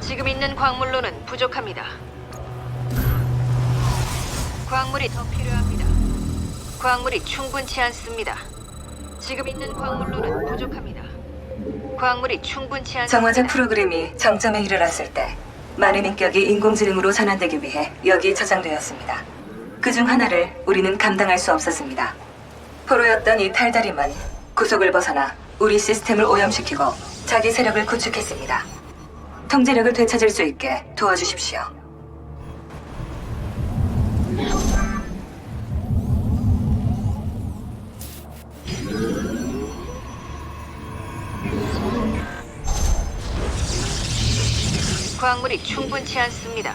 지금 있는 광물로는 부족합니다. 광물이 더 필요합니다. 광물이 충분치 않습니다. 지금 있는 광물로는 부족합니다. 광물이 충분치 않습니다. 정화자 프로그램이 정점에 이르렀을 때 많은 인격이 인공지능으로 전환되기 위해 여기 저장되었습니다. 그 중 하나를 우리는 감당할 수 없었습니다. 포로였던 이 탈다림은 구속을 벗어나 우리 시스템을 오염시키고 자기 세력을 구축했습니다. 통제력을 되찾을 수 있게 도와주십시오. 광물이 충분치 않습니다.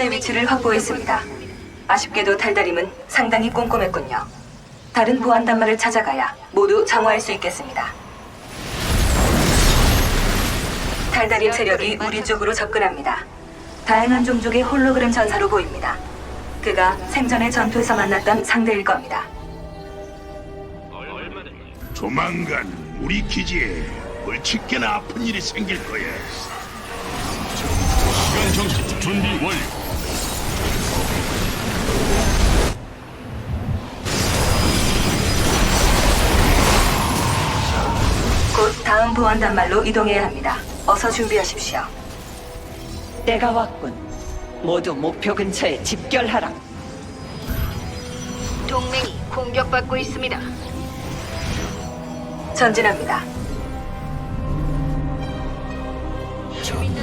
첫 번째 위치를 확보했습니다. 아쉽게도 탈다림은 상당히 꼼꼼했군요. 다른 보안 단말을 찾아가야 모두 정화할 수 있겠습니다. 탈다림 세력이 우리 쪽으로 접근합니다. 다양한 종족의 홀로그램 전사로 보입니다. 그가 생전에 전투에서 만났던 상대일 겁니다. 조만간 우리 기지에 벌칙게나 아픈 일이 생길 거야. 시간 정신 준비 완료. 다음 보안 단말로 이동해야 합니다. 어서 준비하십시오. 때가 왔군. 모두 목표 근처에 집결하라. 동맹이 공격받고 있습니다. 전진합니다.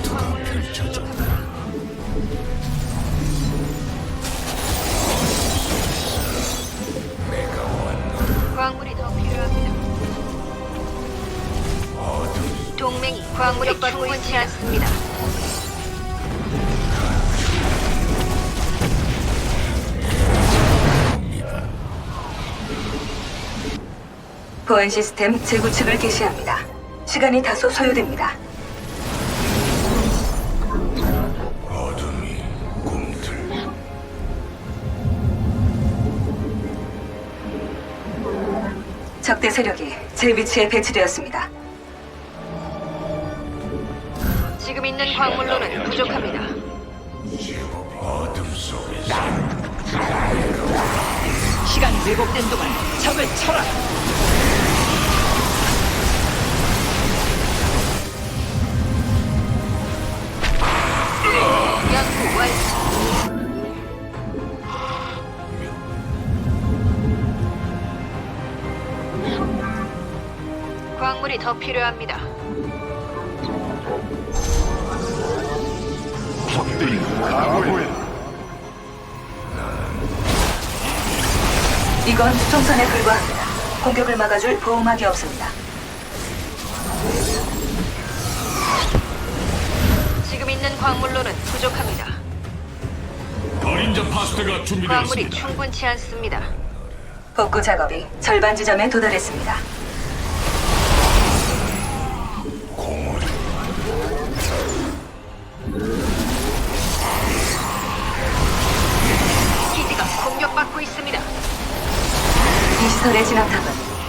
광물로는 부족합니다. 광물이 동맹이 광물이 충분치 않습니다. 보안 시스템 재구축을 개시합니다. 시간이 다소 소요됩니다. 어둠이 꿈틀. 적대 세력이 제 위치에 배치되었습니다. 있는 광물로는 부족합니다. 어둠 속에서 시간이 왜곡된 동안 적을 쳐라. 연구 완료. 광물이 더 필요합니다. 이건 수송선에 불과합니다. 공격을 막아줄 보호막이 없습니다. 지금 있는 광물로는 부족합니다. 어린자 파스타가 광물이 준비되었습니다. 충분치 않습니다. 복구 작업이 절반 지점에 도달했습니다.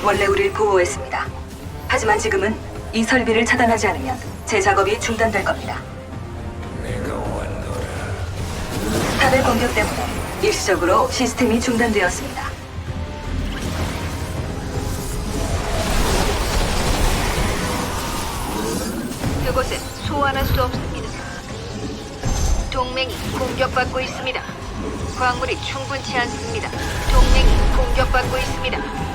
원래 우리를 보호했습니다. 하지만 지금은 이 설비를 차단하지 않으면 제 작업이 중단될 겁니다. 탑의 공격 때문에 일시적으로 시스템이 중단되었습니다. 그곳은 소환할 수 없습니다. 동맹이 공격받고 있습니다. 광물이 충분치 않습니다. 동맹이 공격받고 있습니다.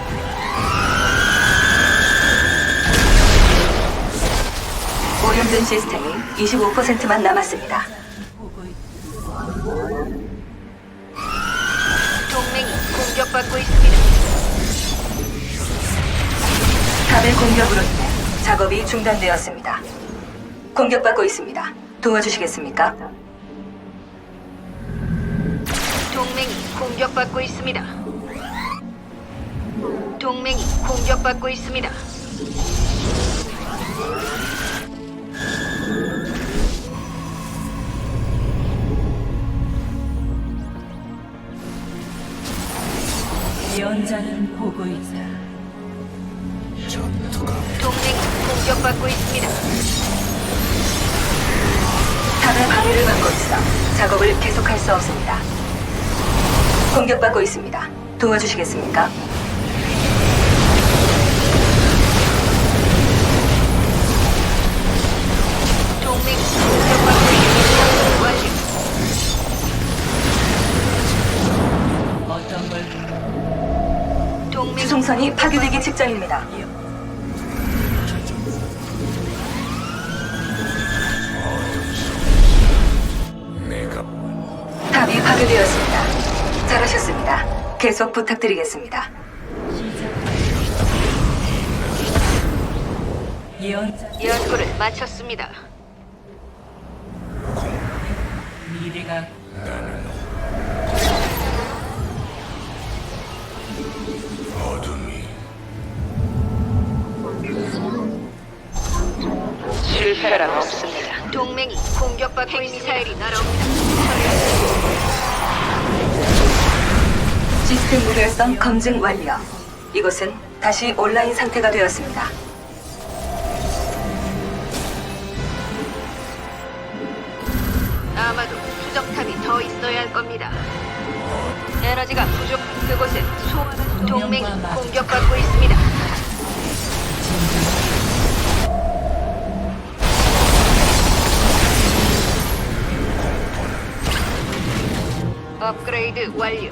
오염된 시스템이 25%만 남았습니다. 동맹이 공격받고 있습니다. 탑의 공격으로 인해 작업이 중단되었습니다. 공격받고 있습니다. 도와주시겠습니까? 동맹이 공격받고 있습니다. 동맹이 공격받고 있습니다. 예언자는 보고 있다. 동맹이 공격받고 있습니다. 탑의 방해를 받고 있어 작업을 계속할 수 없습니다. 공격받고 있습니다. 도와주시겠습니까? 수송선이 파괴되기 직전입니다. 탑이 파괴되었습니다. 잘하셨습니다. 계속 부탁드리겠습니다. 연구를 마쳤습니다. 미래가 실패란 없습니다. 동맹이 공격받고 있는 미사일이 날아옵니다. 시스템 무결성 검증 완료. 이곳은 다시 온라인 상태가 되었습니다. 아마도 수정탑이 더 있어야 할 겁니다. 에너지가 부족. 그곳에 소환한 동맹이 공격받고 있습니다. 업그레이드 완료.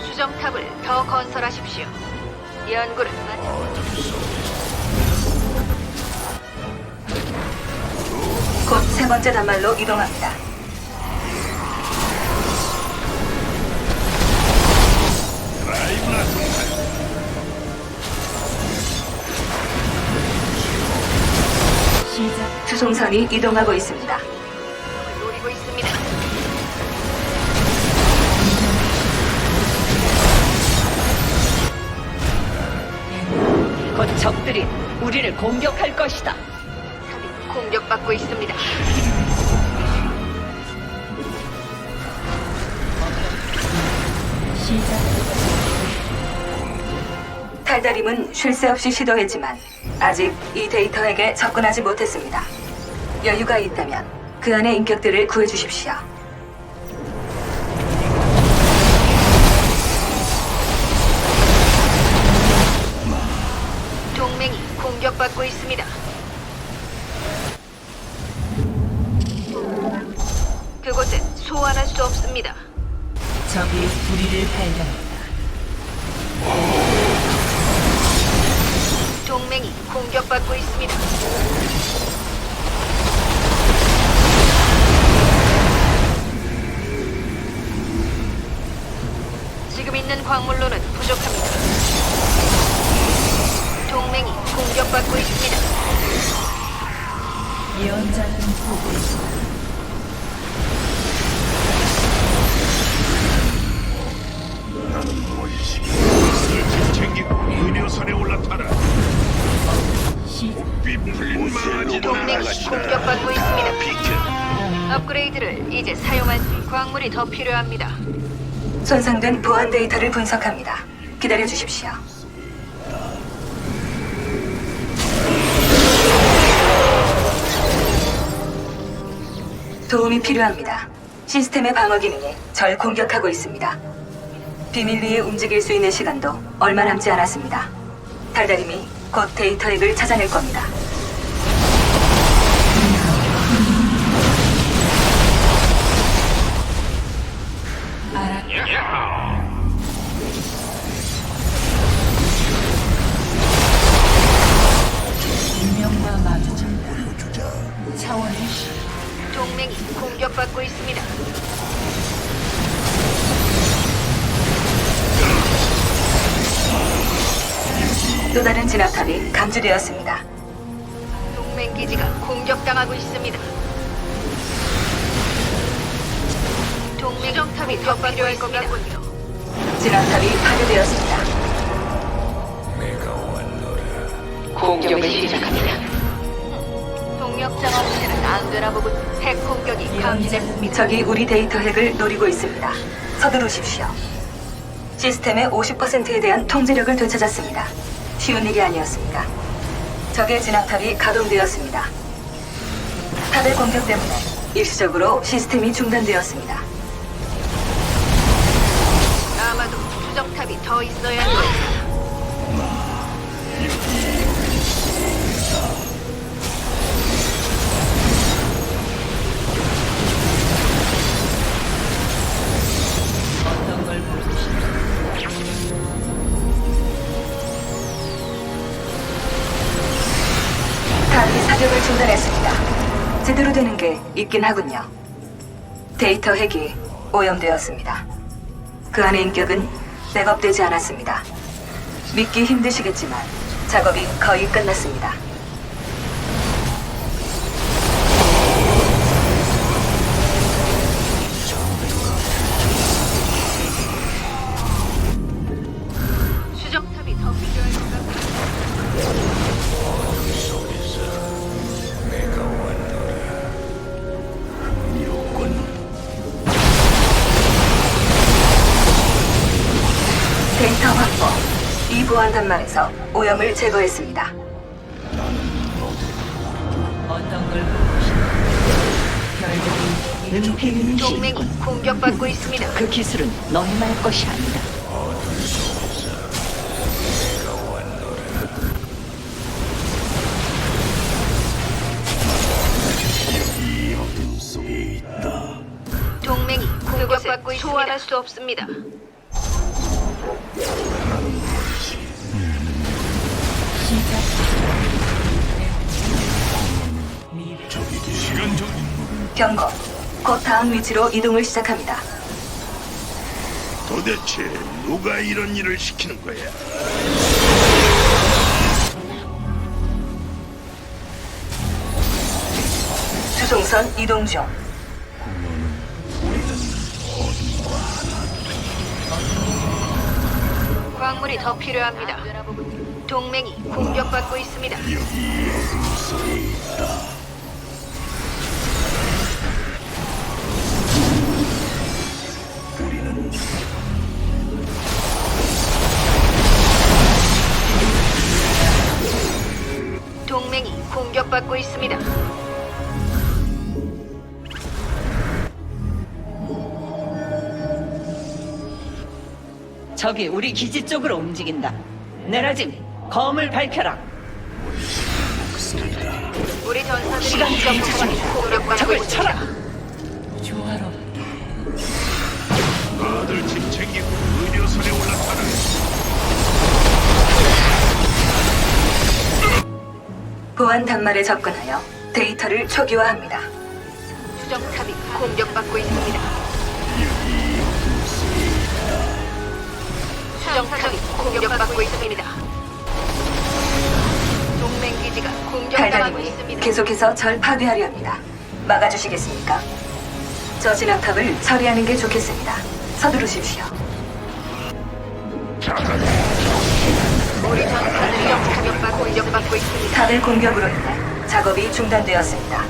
수정탑을 더 건설하십시오. 연구를 마쳤. 곧세 번째 단말로 이동합니다. 드라이브나 동산 수송선이 이동하고 있습니다. 적들이 우리를 공격할 것이다. 탑이 공격받고 있습니다. 시작 탈다림은 쉴 새 없이 시도했지만 아직 이 데이터에게 접근하지 못했습니다. 여유가 있다면 그 안의 인격들을 구해주십시오. 공격받고 있습니다. 그곳에 소환할 수 없습니다. 적이 우리를 발견했다. 동맹이 공격받고 있습니다. 지금 있는 광물로는 부족합니다. 동맹이 공격받고 있습니다. 예언자는 보고 슬슬 챙기고 의료선에 올라타라. 공격받고 있습니다. 업그레이드를 이제 사용할 광물이 더 필요합니다. 손상된 보안 데이터를 분석합니다. 기다려 주십시오. 도움이 필요합니다. 시스템의 방어 기능이 절 공격하고 있습니다. 비밀리에 움직일 수 있는 시간도 얼마 남지 않았습니다. 달달임이 곧 데이터 핵을 찾아낼 겁니다. 공격받고 있습니다. 또 다른 진압탑이 감지되었습니다. 동맹 기지가 공격당하고 있습니다. 동맹 정탑이 더 필요할 것 같군요. 진압탑이 파괴되었습니다. 공격을 시작합니다. 동력장 없이는 안 되나 보군. 핵 공격이 감지됐습니다. 적이 우리 데이터 핵을 노리고 있습니다. 서두르십시오. 시스템의 50%에 대한 통제력을 되찾았습니다. 쉬운 일이 아니었습니다. 적의 진압탑이 가동되었습니다. 탑의 공격 때문에 일시적으로 시스템이 중단되었습니다. 아마도 추적탑이 더 있어야 할 겁니다. 제대로 되는 게 있긴 하군요. 데이터 핵이 오염되었습니다. 그 안의 인격은 백업되지 않았습니다. 믿기 힘드시겠지만 작업이 거의 끝났습니다. 데이터 확보. 이 보안 단말에서 오염을 제거했습니다. 어떤 걸? 결국은 은폐는 동맹이 공격받고 있습니다. 그 기술은 너희만의 것이 아니다. 동맹이 공격받고 소환할 수 없습니다. 경고. 곧 다음 위치로 이동을 시작합니다. 도대체 누가 이런 일을 시키는 거야? 수송선 이동 중. 광물이 더 필요합니다. 동맹이 공격받고 있습니다. 동맹이 공격받고 있습니다. 적이 우리 기지 쪽으로 움직인다. 내라짐, 검을 밝혀라. 우리 전사들이 시간 공격받고 적을. 쳐라. 보안 단말에 접근하여 데이터를 초기화합니다. 수정탑이 공격받고 있습니다. 수정탑이 공격받고 있습니다. 동맹 기지가 공격당하고 달달님이 있습니다. 계속해서 절 파괴하려 합니다. 막아주시겠습니까? 저 진압탑을 처리하는 게 좋겠습니다. 서두르십시오. 우리 전사들이 공격받고 공격받고 있습니다. 다들 공격으로 인해 작업이 중단되었습니다.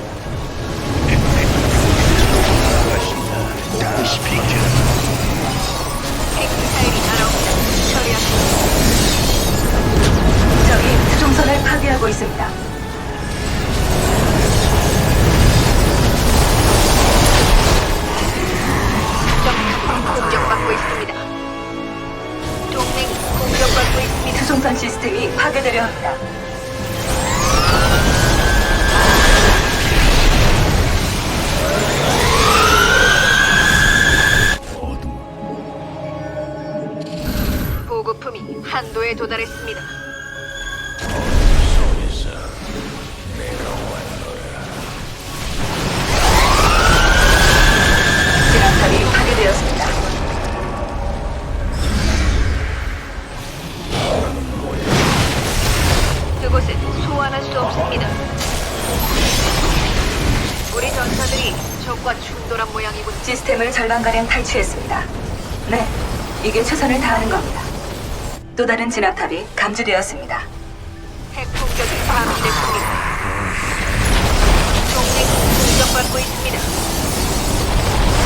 핵미사일이 날아옵니다. 처리하십시오. 적이 수송선을 파괴하고 있습니다. 적이 공격받고 있습니다. 공격받고 있습니다. 수송선 시스템이 파괴되려 합니다. 도달했습니다. 절반가량 탈취했습니다. 네, 이게 최선을 다하는 겁니다. 또 다른 진압탑이 감지되었습니다. 핵 공격이 감지됐습니다. 동맹이 공격받고 있습니다.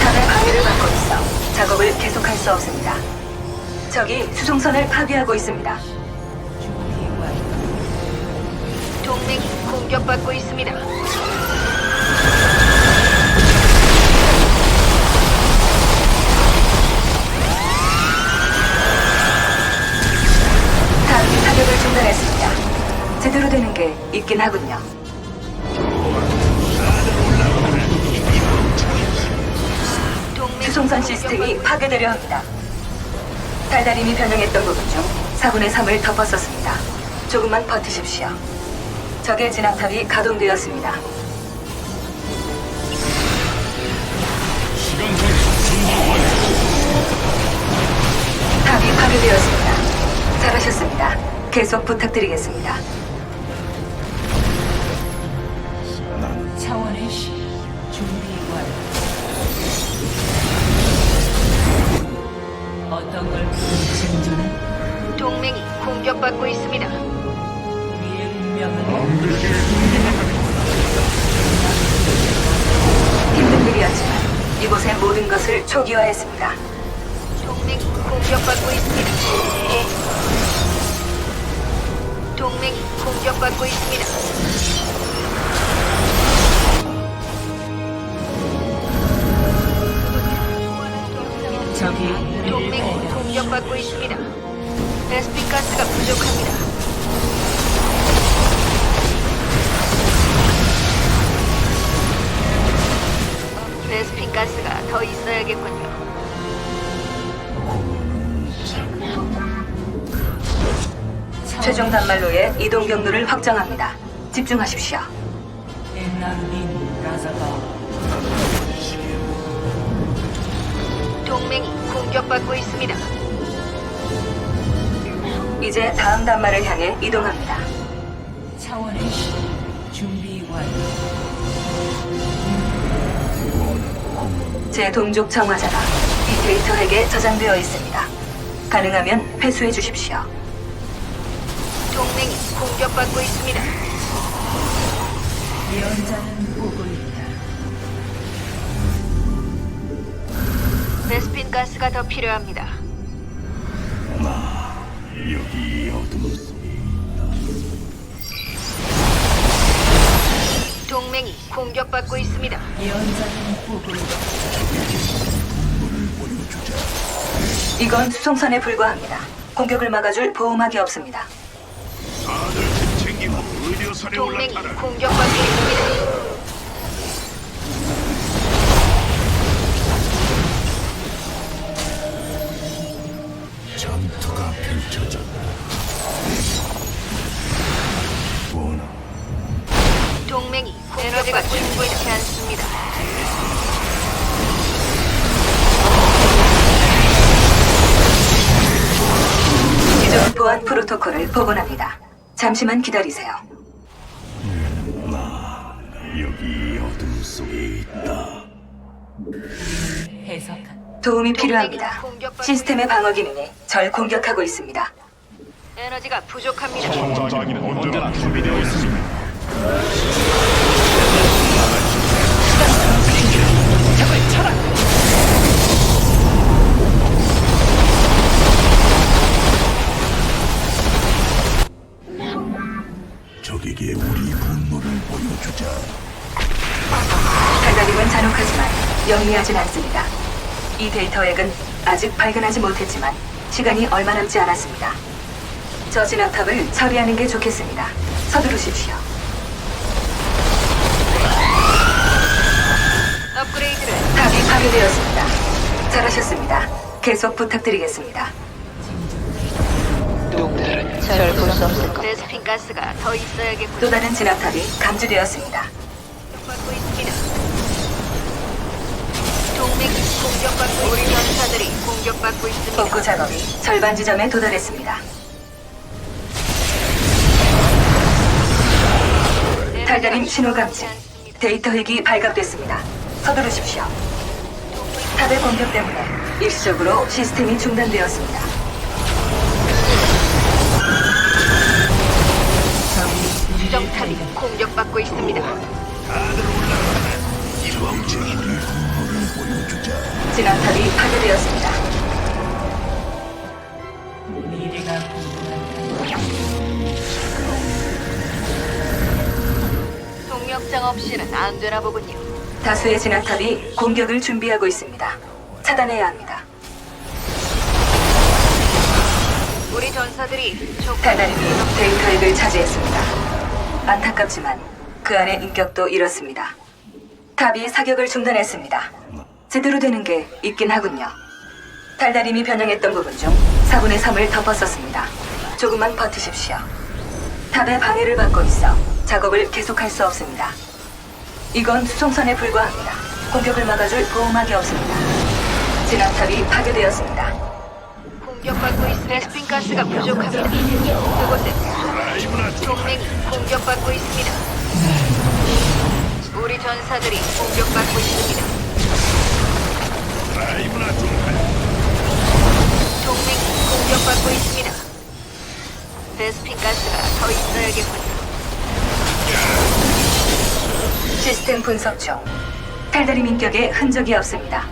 탑의 방해를 받고 있어 작업을 계속할 수 없습니다. 적이 수송선을 파괴하고 있습니다. 동맹이 공격받고 있습니다. 사격을 중단했습니다. 제대로 되는 게 있긴 하군요. 수송선 시스템이 파괴되려 합니다. 달달임이 변형했던 부분 중 4분의 3을 덮었었습니다. 조금만 버티십시오. 적의 진압탑이 가동되었습니다. 탑이 파괴되었습니다. 잘하셨습니다. 계속 부탁드리겠습니다. 차원의 시 준비 완료. 어떤 걸 진전해? 동맹이 공격받고 있습니다. 우리의 운명은 힘든 일이었지만 이곳의 모든 것을 초기화했습니다. 동맹이 공격받고 있습니다. 동맹이 공격받고 있습니다. 적이 동맹이 공격받고 있습니다. 베스핀 가스가 부족합니다. 베스핀 가스가 더 있어야겠군요. 최종 단말로의 이동 경로를 확정합니다. 집중하십시오. 동맹이 공격받고 있습니다. 이제 다음 단말을 향해 이동합니다. 차원의 시 준비 완료. 제 동족 정화자가 이 데이터 핵에 저장되어 있습니다. 가능하면 회수해 주십시오. 동맹이 공격받고 있습니다. 예언자는 보고 있다. 베스핀 가스가 더 필요합니다. 여기 어둠 동맹이 공격받고 있습니다. 예언자는 보고 있다. 이건 수송선에 불과합니다. 공격을 막아줄 보호막이 없습니다. 동맹이 올라타라. 공격받고 있습니다. 전투가 펼쳐졌다. 원하 동맹이 에너지가 충분치 않습니다. 기존 보안 프로토콜을 복원합니다. 잠시만 기다리세요. 여기 어둠 속에 있다. 해석한 도움이 필요합니다. 시스템의 방어 기능이 절 공격하고 있습니다. 에너지가 부족합니다. 전자기는 언제나 준비되어 있습니다. 영리하진 않습니다. 이 데이터 핵은 아직 발견하지 못했지만 시간이 얼마 남지 않았습니다. 저 진압탑을 처리하는 게 좋겠습니다. 서두르십시오. 업그레이드를 탑이 파괴되었습니다. 잘하셨습니다. 계속 부탁드리겠습니다. 절볼 수 없을 것. 베스핀 가스가 더 있어야겠군요. 또 다른 진압탑이 감지되었습니다. 동맹이 공격받고 우리 전사들이 공격받고 있습니다. 복구 작업이 절반 지점에 도달했습니다. 달달임 신호 감지. 데이터 핵이 발각됐습니다. 서두르십시오. 탑의 공격 때문에 일시적으로 시스템이 중단되었습니다. 수정탑이 공격받고 있습니다. 일방적인 진압탑이 파괴되었습니다. 동력장 없이는 안 되나 보군요. 다수의 진압탑이 공격을 준비하고 있습니다. 차단해야 합니다. 우리 전사들이 적 달달임이 데이터 핵을 차지했습니다. 안타깝지만 그 안의 인격도 잃었습니다. 탑이 사격을 중단했습니다. 제대로 되는 게 있긴 하군요. 달달임이 변형했던 부분 중 4분의 3을 덮었었습니다. 조금만 버티십시오. 탑의 방해를 받고 있어 작업을 계속할 수 없습니다. 이건 수송선에 불과합니다. 공격을 막아줄 보호막이 없습니다. 진압탑이 파괴되었습니다. 공격받고 있는 베스핀 가스가 부족합니다. 그곳에 동맹이 공격받고 있습니다. 우리 전사들이 공격받고 있습니다. 라이브나 좀 할. 동맹이 공격받고 있습니다. 베스핀 가스가 더 있어야겠군요. 시스템 분석 중 탈다림 인격에 흔적이 없습니다.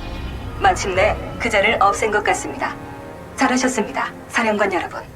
마침내 그자를 없앤 것 같습니다. 잘하셨습니다, 사령관 여러분.